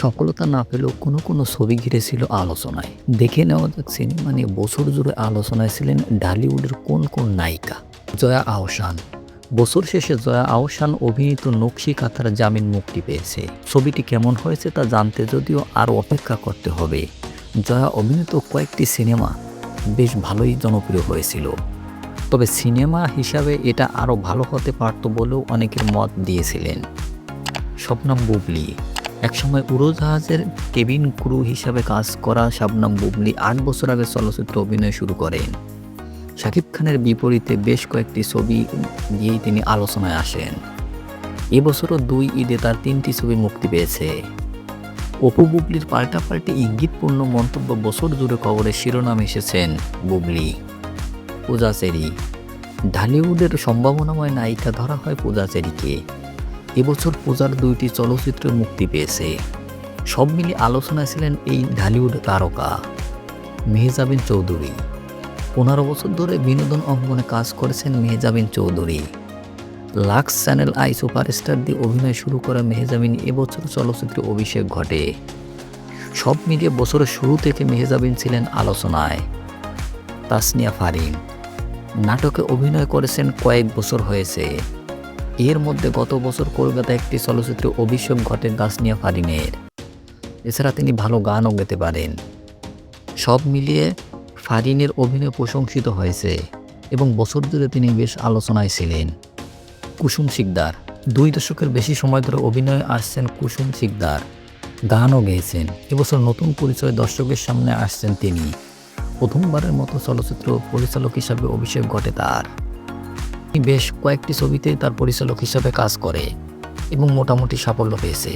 সফলতা না পেলেও কোনো কোনো ছবি ঘিরেছিল আলোচনায়। দেখে নেওয়া যাক সিনেমা নিয়ে বছর জুড়ে আলোচনায় ছিলেন ঢালিউডের কোন কোন নায়িকা? জয়া আহসান। বছর শেষে জয়া আহসান অভিনীত নকশি কাতার জামিন মুক্তি পেয়েছে। ছবিটি কেমন হয়েছে তা জানতে যদিও আরও অপেক্ষা করতে হবে। জয়া অভিনীত কয়েকটি সিনেমা বেশ ভালোই জনপ্রিয় হয়েছিল। তবে সিনেমা হিসাবে এটা আরও ভালো হতে পারত বলেও অনেকের মত দিয়েছিলেন। শবনম বুবলি। একসময় উড়োজাহাজের কেবিন ক্রু হিসাবে কাজ করা শাবনাম বুবলি আট বছর আগে চলচ্চিত্র অভিনয় শুরু করেন। শাকিব খানের বিপরীতে বেশ কয়েকটি ছবি দিয়েই তিনি আলোচনায় আসেন। এবছরও দুই ঈদে তার তিনটি ছবি মুক্তি পেয়েছে। অপু বুবলির পাল্টাপাল্টি ইঙ্গিতপূর্ণ মন্তব্য বছর জুড়ে খবরে শিরোনাম এসেছেন বুবলি। পূজা চেরি। ঢালিউডের সম্ভাবনাময় নায়িকা ধরা হয় পূজা চেরিকে। এবছর পূজার দুইটি চলচ্চিত্র মুক্তি পেয়েছে। সব মিলিয়ে আলোচনায় ছিলেন এই ঢালিউড তারকা মেহজাবিন চৌধুরী। পনেরো বছর ধরে বিনোদন অঙ্গনে কাজ করেছেন Mehjabin Chowdhury. Lux channel i superstar দিয়ে অভিনয় শুরু করা মেহজাবিন এবছর চলচ্চিত্রে অভিষেক ঘটে। সব মিলিয়ে বছরের শুরু থেকে মেহজাবিন ছিলেন আলোচনায়। তাসনিয়া ফারিন। নাটকে অভিনয় করেছেন কয়েক বছর হয়েছে। এর মধ্যে গত বছর কলকাতায় একটি চলচ্চিত্রে অভিষেক ঘটে দাসনিয়া ফারিনের এছাড়া তিনি ভালো গানও গেতে পারেন। সব মিলিয়ে ফারিনের অভিনয় প্রশংসিত হয়েছে এবং বছর জুড়ে তিনি বেশ আলোচনায় ছিলেন। কুসুম শিকদার। দুই দশকের বেশি সময় ধরে অভিনয়ে আসছেন কুসুম শিকদার। গানও গেয়েছেন। এবছর নতুন পরিচয় দর্শকের সামনে আসছেন তিনি। প্রথমবারের মতো চলচ্চিত্র পরিচালক হিসাবে অভিষেক ঘটে তার। বেশ কয়েকটি ছবিতে তার পরিচালক হিসাবে কাজ করে এবং মোটামুটি সাফল্য পেয়েছে।